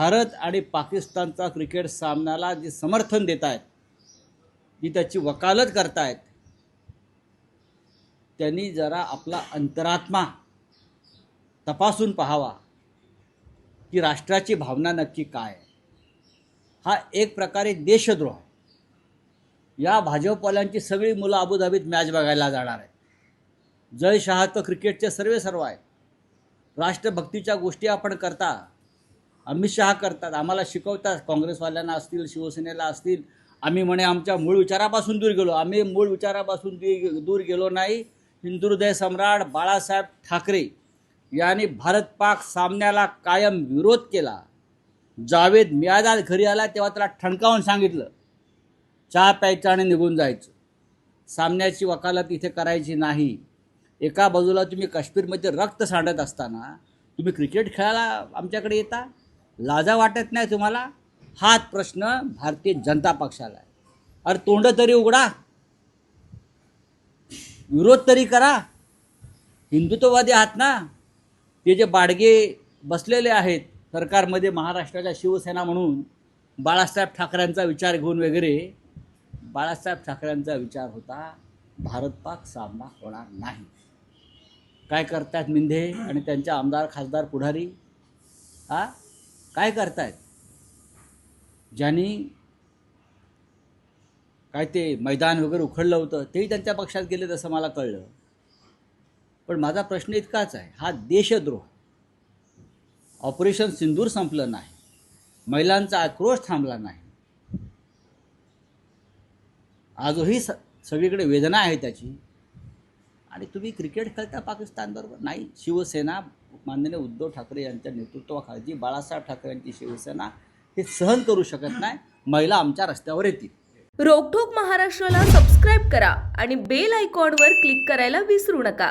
भारत आणि पाकिस्तानचा क्रिकेट सामन्याला जे समर्थन देत आहेत जी त्याची वकालत करतायत त्यांनी जरा आपला अंतरात्मा तपासून पाहावा की राष्ट्राची भावना नक्की काय हा एक प्रकारे देशद्रोह. या भाजपवाल्यांची सगळी मुलं अबुधाबीत मॅच बघायला जाणार आहेत. जय शहा तर क्रिकेटचे सर्वे सर्व आहेत. राष्ट्रभक्तीच्या गोष्टी आपण करता. अमित शहा करतात आम्हाला शिकवतात काँग्रेसवाल्यांना असतील शिवसेनेला असतील. आम्ही म्हणे आमच्या मूळ विचारापासून दूर गेलो. आम्ही मूळ विचारापासून दूर गेलो नाही. हिंदुहृदय सम्राट बाळासाहेब ठाकरे यांनी भारत पाक सामन्याला कायम विरोध केला. जावेद मियादाद घरी आला तेव्हा त्याला ठणकावून सांगितलं चहा प्यायचं आणि निघून जायचं. सामन्याची वकालत इथे करायची नाही. एका बाजूला तुम्ही काश्मीरमध्ये रक्त सांडत असताना तुम्ही क्रिकेट खेळायला आमच्याकडे येता? लाजा वाटत नाही तुम्हाला? हाच प्रश्न भारतीय जनता पक्षाला आहे. अरे तोंड तरी उघडा. विरोध तरी करा. हिंदुत्ववादी आहात ना? ते जे बाडगे बसलेले आहेत सरकारमध्ये महाराष्ट्राच्या शिवसेना म्हणून बाळासाहेब ठाकरेंचा विचार घेऊन वगैरे बाळासाहेब ठाकरेंचा विचार होता भारत पाक सामना होणार नाही. काय करतात मिंधे आणि त्यांच्या आमदार खासदार पुढारी? हा? काय करतायत? ज्यांनी काय ते मैदान वगैरे उखडलं होतं तेही त्यांच्या पक्षात गेले तसं मला कळलं. पण माझा प्रश्न इतकाच आहे हा देशद्रोह. ऑपरेशन सिंदूर संपलं नाही. महिलांचा आक्रोश थांबला नाही. आजही स सगळीकडे वेदना आहे त्याची. आणि तुम्ही क्रिकेट खेळता पाकिस्तानबरोबर? नाही. शिवसेना माननीय उद्धव ठाकरे यांच्या नेतृत्वाखाली बाळासाहेब ठाकरे यांची शिवसेना हे सहन करू शकत नाही. महिला आमच्या रस्त्यावर येतील. रोकठोक महाराष्ट्राला सबस्क्राईब करा आणि बेल आयकॉनवर क्लिक करायला विसरू नका.